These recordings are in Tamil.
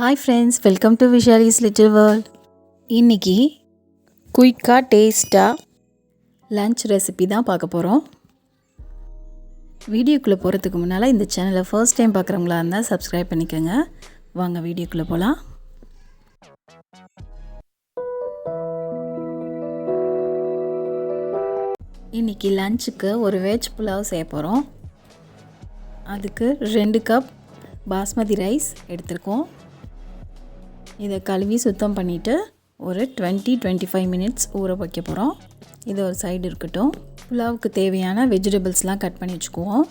Hi friends welcome to Vishali's little world இன்றைக்கி குயிக்காக டேஸ்ட்டாக லன்ச் ரெசிபி தான் பார்க்க போகிறோம் வீடியோக்குள்ளே போகிறதுக்கு முன்னால் இந்த சேனலை ஃபர்ஸ்ட் டைம் பார்க்குறவங்களா இருந்தால் சப்ஸ்கிரைப் பண்ணிக்கோங்க. வாங்க வீடியோக்குள்ளே போகலாம் இன்றைக்கி லஞ்சுக்கு ஒரு வெஜ் புலாவ் செய்ய போகிறோம் அதுக்கு ரெண்டு கப் பாஸ்மதி ரைஸ் எடுத்திருக்கோம். இதை கழுவி சுத்தம் பண்ணிவிட்டு ஒரு டுவெண்ட்டி டுவெண்ட்டி ஃபைவ் மினிட்ஸ் ஊற வைக்க போகிறோம் இது ஒரு சைடு இருக்கட்டும். புலாவுக்கு தேவையான வெஜிடபிள்ஸ்லாம் கட் பண்ணி வச்சுக்குவோம்.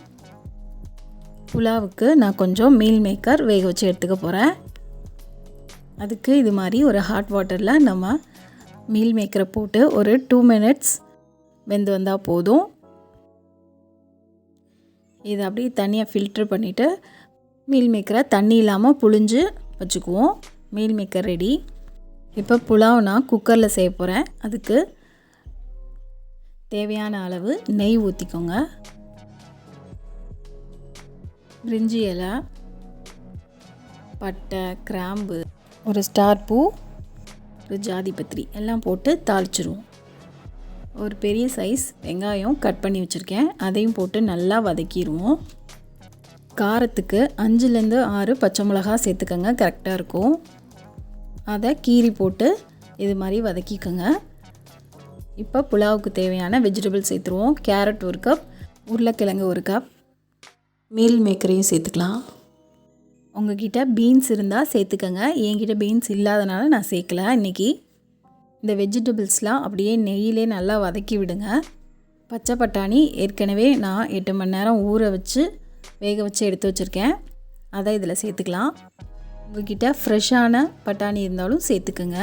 புலாவுக்கு நான் கொஞ்சம் மீல் மேக்கர் வேக வச்சு எடுத்துக்க போகிறேன் அதுக்கு இது மாதிரி ஒரு ஹாட் வாட்டரில் நம்ம மீல் மேக்கரை போட்டு ஒரு டூ மினிட்ஸ் வெந்து வந்தால் போதும். இதை அப்படியே தனியாக ஃபில்ட்ரு பண்ணிவிட்டு மீல் மேக்கரை தண்ணி இல்லாமல் புழிஞ்சு வச்சுக்குவோம். Meal maker ready. இப்போ புலாவ் நான் குக்கரில் செய்ய போகிறேன் அதுக்கு தேவையான அளவு நெய் ஊற்றிக்கோங்க பிரிஞ்சி இலை பட்டை கிராம்பு ஒரு ஸ்டார் பூ ஒரு ஜாதி பத்திரி எல்லாம் போட்டு தாளிச்சிருவோம். ஒரு பெரிய சைஸ் வெங்காயம் கட் பண்ணி வச்சுருக்கேன். அதையும் போட்டு நல்லா வதக்கிடுவோம் காரத்துக்கு அஞ்சுலேருந்து ஆறு பச்சை மிளகா சேர்த்துக்கோங்க. கரெக்டாக இருக்கும். அதை கீறி போட்டு இது மாதிரி வதக்கிக்கோங்க. இப்போ புலாவுக்கு தேவையான வெஜிடபிள் சேர்த்துருவோம். கேரட் ஒரு கப் உருளைக்கிழங்கு ஒரு கப் மீல் மேக்கரையும் சேர்த்துக்கலாம். உங்ககிட்ட பீன்ஸ் இருந்தால் சேர்த்துக்கோங்க. என்கிட்ட பீன்ஸ் இல்லாதனால நான் சேர்க்கல இன்றைக்கி இந்த வெஜிடபிள்ஸ்லாம் அப்படியே நெய்யிலே நல்லா வதக்கி விடுங்க. பச்சை பட்டாணி ஏற்கனவே நான் எட்டு மணி நேரம் ஊற வச்சு வேக வச்சு எடுத்து வச்சுருக்கேன். அதை இதில் சேர்த்துக்கலாம். உங்ககிட்ட ஃப்ரெஷ்ஷான பட்டாணி இருந்தாலும் சேர்த்துக்குங்க.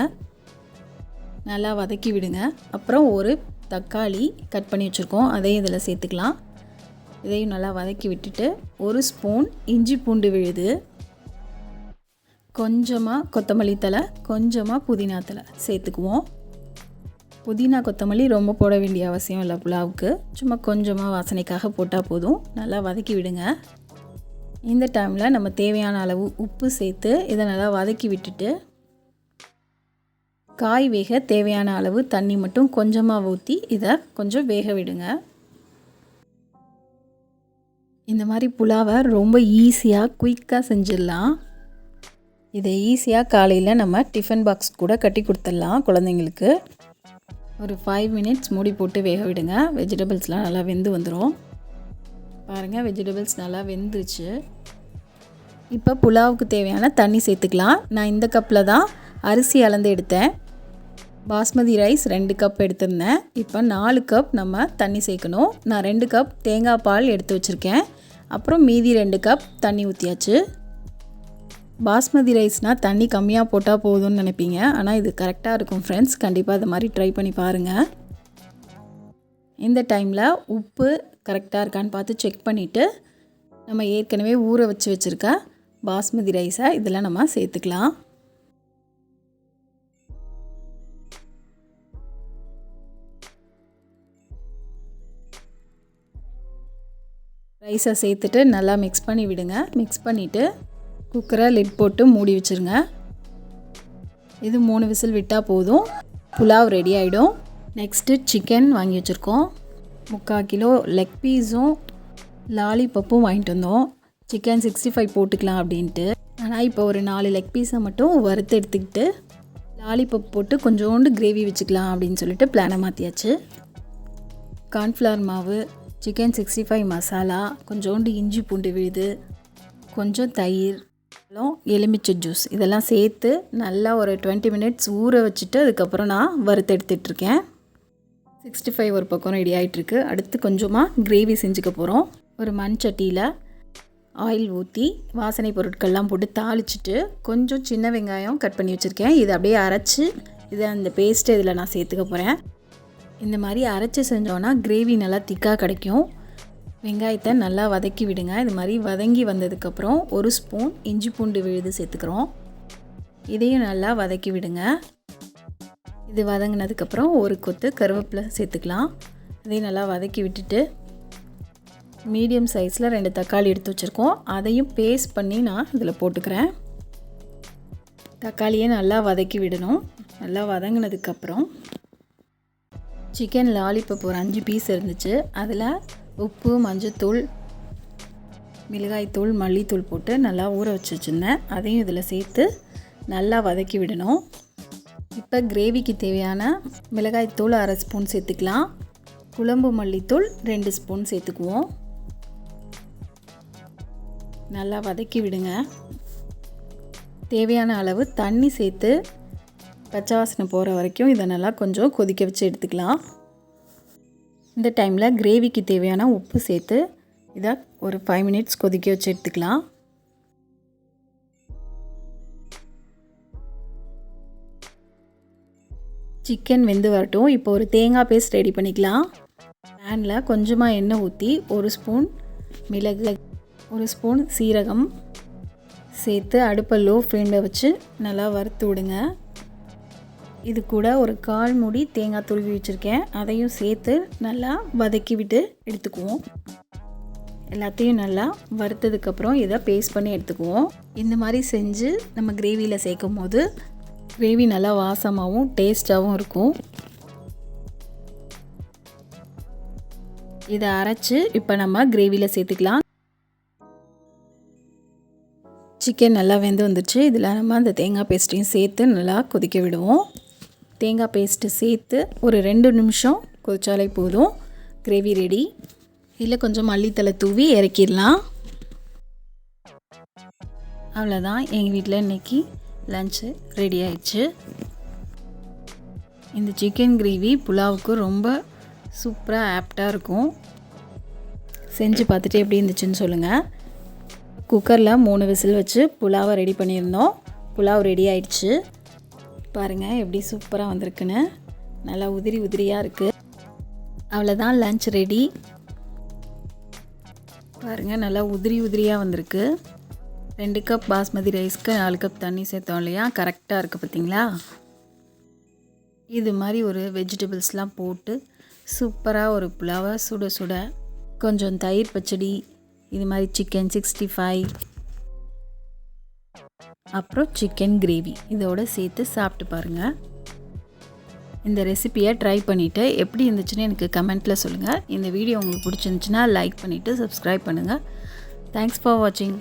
நல்லா வதக்கி விடுங்க. அப்புறம் ஒரு தக்காளி கட் பண்ணி வச்சுருக்கோம். அதையும் இதில் சேர்த்துக்கலாம். இதையும் நல்லா வதக்கி விட்டுட்டு ஒரு ஸ்பூன் இஞ்சி பூண்டு விழுது. கொஞ்சமாக கொத்தமல்லி தலை கொஞ்சமாக புதினா தலை சேர்த்துக்குவோம். புதினா கொத்தமல்லி ரொம்ப போட வேண்டிய அவசியம் இல்லை புலாவுக்கு. சும்மா கொஞ்சமாக வாசனைக்காக போட்டால் போதும். நல்லா வதக்கி விடுங்க. இந்த டைமில் நம்ம தேவையான அளவு உப்பு சேர்த்து இதை நல்லா வதக்கி விட்டுட்டு காய் வேக தேவையான அளவு தண்ணி மட்டும் கொஞ்சமாக ஊற்றி இதை கொஞ்சம் வேக விடுங்க. இந்த மாதிரி புலாவை ரொம்ப ஈஸியாக குயிக்காக செஞ்சிடலாம். இதை ஈஸியாக காலையில் நம்ம டிஃபன் பாக்ஸ் கூட கட்டி கொடுத்துடலாம் குழந்தைங்களுக்கு. ஒரு ஃபைவ் மினிட்ஸ் மூடி போட்டு வேக விடுங்க. வெஜிடபிள்ஸ்லாம் நல்லா வெந்து வந்துடும் பாருங்கள் வெஜிடபிள்ஸ் நல்லா வெந்துருச்சு. இப்போ புலாவுக்கு தேவையான தண்ணி சேர்த்துக்கலாம். நான் இந்த கப்பில் தான் அரிசி அளந்து எடுத்தேன். பாஸ்மதி ரைஸ் ரெண்டு கப் எடுத்திருந்தேன். இப்போ நாலு கப் நம்ம தண்ணி சேர்க்கணும். நான் ரெண்டு கப் தேங்காய் பால் எடுத்து வச்சுருக்கேன். அப்புறம் மீதி ரெண்டு கப் தண்ணி ஊற்றியாச்சு பாஸ்மதி ரைஸ்னால் தண்ணி கம்மியாக போட்டால் போதும்னு நினைப்பீங்க. ஆனால் இது கரெக்டாக இருக்கும் ஃப்ரெண்ட்ஸ் கண்டிப்பாக அது மாதிரி ட்ரை பண்ணி பாருங்கள் இந்த டைமில் உப்பு கரெக்டாக இருக்கான்னு பார்த்து செக் பண்ணிவிட்டு நம்ம ஏற்கனவே ஊற வச்சு வச்சுருக்க பாஸ்மதி ரைஸை இதெல்லாம் நம்ம சேர்த்துக்கலாம். ரைஸை சேர்த்துட்டு நல்லா மிக்ஸ் பண்ணி விடுங்க. மிக்ஸ் பண்ணிவிட்டு குக்கரை லிட் போட்டு மூடி வச்சுருங்க. இது மூணு விசில் விட்டால் போதும். புலாவ் ரெடி ஆகிடும் நெக்ஸ்ட்டு சிக்கன் வாங்கி வச்சுருக்கோம். முக்கால் கிலோ லெக் பீஸும் லாலிபப்பும் வாங்கிட்டு வந்தோம். சிக்கன் சிக்ஸ்டி ஃபைவ் போட்டுக்கலாம் அப்படின்ட்டு. ஆனால் இப்போ ஒரு நாலு லெக் பீஸை மட்டும் வறுத்து எடுத்துக்கிட்டு லாலிபப் போட்டு கொஞ்சோண்டு கிரேவி வச்சுக்கலாம் அப்படின்னு சொல்லிட்டு பிளானை மாற்றியாச்சு கார்ன்ஃப்ளவர் மாவு சிக்கன் சிக்ஸ்டி ஃபைவ் மசாலா கொஞ்சோண்டு இஞ்சி பூண்டு விழுது கொஞ்சம் தயிர் எலுமிச்சை ஜூஸ் இதெல்லாம் சேர்த்து நல்லா ஒரு டுவெண்ட்டி மினிட்ஸ் ஊற வச்சுட்டு அதுக்கப்புறம் நான் வறுத்து எடுத்துகிட்ருக்கேன் சிக்ஸ்டி ஃபைவ் ஒரு பக்கம் ரெடி ஆகிட்டுருக்கு அடுத்து கொஞ்சமாக கிரேவி செஞ்சுக்க போகிறோம் ஒரு மண் சட்டியில் ஆயில் ஊற்றி வாசனை பொருட்கள்லாம் போட்டு தாளிச்சிட்டு கொஞ்சம் சின்ன வெங்காயம் கட் பண்ணி வச்சுருக்கேன். இதை அப்படியே அரைச்சி இதை அந்த பேஸ்ட்டை இதில் நான் சேர்த்துக்க போகிறேன் இந்த மாதிரி அரைச்சி செஞ்சோன்னா கிரேவி நல்லா திக்காக கிடைக்கும். வெங்காயத்தை நல்லா வதக்கி விடுங்க. இது மாதிரி வதங்கி வந்ததுக்கப்புறம் ஒரு ஸ்பூன் இஞ்சி பூண்டு விழுது சேர்த்துக்கிறோம். இதையும் நல்லா வதக்கி விடுங்க. இது வதங்கினதுக்கப்புறம் ஒரு கொத்து கருவேப்பிலை சேர்த்துக்கலாம். இதையும் நல்லா வதக்கி விட்டுட்டு மீடியம் சைஸில் ரெண்டு தக்காளி எடுத்து வச்சுருக்கோம். அதையும் பேஸ்ட் பண்ணி நான் இதில் போட்டுக்கிறேன். தக்காளியை நல்லா வதக்கி விடணும். நல்லா வதங்கினதுக்கப்புறம் சிக்கன் லாலிபப் ஒரு அஞ்சு பீஸ் இருந்துச்சு. அதில் உப்பு மஞ்சத்தூள் மிளகாய்த்தூள் மல்லித்தூள் போட்டு நல்லா ஊற வச்சு வச்சுருந்தேன். அதையும் இதில் சேர்த்து நல்லா வதக்கி விடணும். இப்போ கிரேவிக்கு தேவையான மிளகாய்த்தூள் அரை ஸ்பூன் சேர்த்துக்கலாம். குழம்பு மல்லித்தூள் ரெண்டு ஸ்பூன் சேர்த்துக்குவோம். நல்லா வதக்கி விடுங்க. தேவையான அளவு தண்ணி சேர்த்து பச்சை வாசனை போகிற வரைக்கும் இதை நல்லா கொஞ்சம் கொதிக்க வச்சு எடுத்துக்கலாம். இந்த டைமில் கிரேவிக்கு தேவையான உப்பு சேர்த்து இதை ஒரு ஃபைவ் மினிட்ஸ் கொதிக்க வச்சு எடுத்துக்கலாம். சிக்கன் வெந்து வரட்டும். இப்போ ஒரு தேங்காய் பேஸ்ட் ரெடி பண்ணிக்கலாம். பேனில் கொஞ்சமாக எண்ணெய் ஊற்றி ஒரு ஸ்பூன் மிளகு ஒரு ஸ்பூன் சீரகம் சேர்த்து அடுப்பை லோ ஃப்ளேமில் வச்சு நல்லா வறுத்து விடுங்க. இது கூட ஒரு கால் மூடி தேங்காய் துருவி வச்சுருக்கேன். அதையும் சேர்த்து நல்லா வதக்கி விட்டு எடுத்துக்குவோம். எல்லாத்தையும் நல்லா வறுத்ததுக்கப்புறம் இதை பேஸ்ட் பண்ணி எடுத்துக்குவோம். இந்த மாதிரி செஞ்சு நம்ம கிரேவியில் சேர்க்கும் போது கிரேவி நல்லா வாசமாகவும் டேஸ்ட்டாகவும் இருக்கும். இதை அரைச்சி இப்போ நம்ம கிரேவியில் சேர்த்துக்கலாம். சிக்கன் நல்லா வெந்து வந்துடுச்சு இதில் நம்ம அந்த தேங்காய் பேஸ்ட்டையும் சேர்த்து நல்லா கொதிக்க விடுவோம். தேங்காய் பேஸ்ட்டு சேர்த்து ஒரு ரெண்டு நிமிஷம் கொதிச்சாலே போதும். கிரேவி ரெடி இதில் கொஞ்சம் மல்லித்தலை தூவி இறக்கிடலாம். அவ்வளோதான் எங்கள் வீட்டில் இன்றைக்கி லஞ்சு ரெடி ஆயிடுச்சு. இந்த சிக்கன் கிரேவி புலாவுக்கு ரொம்ப சூப்பராக ஆப்டாக இருக்கும். செஞ்சு பார்த்துட்டு எப்படி இருந்துச்சுன்னு சொல்லுங்கள் குக்கரில் மூணு விசில் வச்சு புலாவை ரெடி பண்ணியிருந்தோம். புலாவ் ரெடி ஆயிடுச்சு. பாருங்கள் எப்படி சூப்பராக வந்திருக்குன்னு. நல்லா உதிரி உதிரியாக இருக்குது அவ்வளோதான் லன்ச் ரெடி. பாருங்கள் நல்லா உதிரி உதிரியாக வந்திருக்கு. ரெண்டு கப் பாஸ்மதி ரைஸ்க்கு நாலு கப் தண்ணி சேர்த்தோம் இல்லையா? கரெக்டாக இருக்குது பார்த்தீங்களா இது மாதிரி ஒரு வெஜிடபிள்ஸ்லாம் போட்டு சூப்பராக ஒரு புலாவை சுட சுட கொஞ்சம் தயிர் பச்சடி இது மாதிரி சிக்கன் சிக்ஸ்டி ஃபைவ் அப்புறம் சிக்கன் கிரேவி இதோடு சேர்த்து சாப்பிட்டு பாருங்கள் இந்த ரெசிப்பியை ட்ரை பண்ணிவிட்டு எப்படி இருந்துச்சுன்னு எனக்கு கமெண்ட்டில் சொல்லுங்கள் இந்த வீடியோ உங்களுக்கு பிடிச்சிருந்துச்சுன்னா லைக் பண்ணிவிட்டு சப்ஸ்கிரைப் பண்ணுங்கள் தேங்க்ஸ் ஃபார் வாட்சிங்